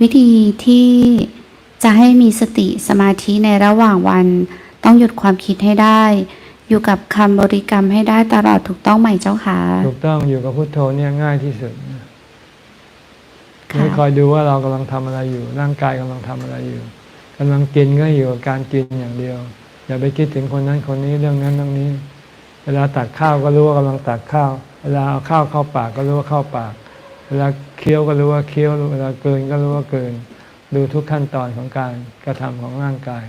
วิธีที่จะให้มีสติสมาธิในระหว่างวัน ต้องหยุดความคิดให้ได้ อยู่กับคำบริกรรมให้ได้ตลอดถูกต้องไหมเจ้าค่ะถูกต้องอยู่กับพุทโธเนี่ยง่ายที่สุดค่ะให้คอยดูว่าเรากำลังทำอะไรอยู่ ร่างกายกำลังทำอะไรอยู่กำลังกินก็อยู่กับการกินอย่างเดียว อย่าไปคิดถึงคนนั้นคนนี้เรื่องนั้นเรื่องนี้ เวลาตักข้าวก็รู้ว่ากำลังตักข้าว เวลาเอาข้าวเข้าปากก็รู้ว่าเข้าปาก เวลาเคี้ยวก็รู้ว่าเคี้ยวเวลาเกินก็รู้ว่าเกิน ดูทุกขั้นตอนของการกระทำของร่างกาย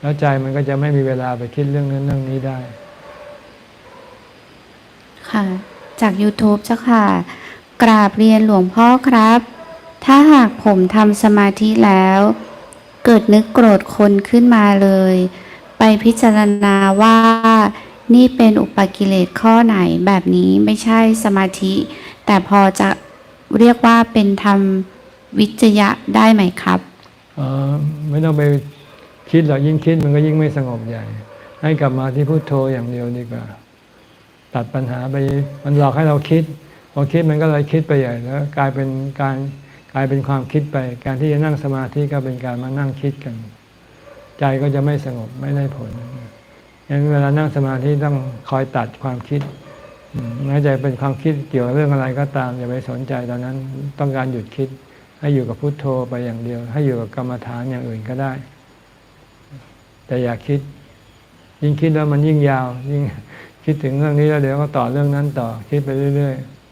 แล้วใจมันก็จะไม่มีเวลาไปคิดเรื่องนั้นเรื่องนี้ได้ ค่ะ จาก YouTube เจ้าค่ะ กราบเรียนหลวงพ่อครับ ถ้าหากผมทำสมาธิแล้ว เกิดนึกโกรธคนขึ้นมาเลย ไปพิจารณาว่านี่เป็นอุปกิเลสข้อไหนแบบนี้ไม่ใช่สมาธิ แต่พอจะ เรียกว่าเป็นธรรมวิจยะได้ไหมครับออไม่ต้องไปคิดหรอกยิ่งคิดมันก็ยิ่งไม่สงบใหญ่ ให้กลับมาที่พุโทโธอย่างเดียวดีกว่า ตัดปัญหาไปมันหลอกให้เราคิดพอคิดมันก็เลยคิดไปใหญ่แล้วกลายเป็นการกลายเป็นความคิดไป การที่จะนั่งสมาธิก็เป็นการมานั่งคิดกัน ใจก็จะไม่สงบไม่ได้ผลงั้นเวลานั่งสมาธิต้องคอยตัดความคิด แม้จะเป็นความคิดเกี่ยวกับเรื่องอะไรก็ตาม อย่าไปสนใจตอนนั้นต้องการหยุดคิด ให้อยู่กับพุโทโธไปอย่างเดียว ให้อยู่กับกรรมฐานอย่างอื่นก็ได้ แต่อย่าคิด ยิ่งคิดแล้วมันยิ่งยาว ยิ่งคิดถึงเรื่องนี้แล้วเดี๋ยวก็ต่อเรื่องนั้นต่อคิดไปเรื่อย ๆ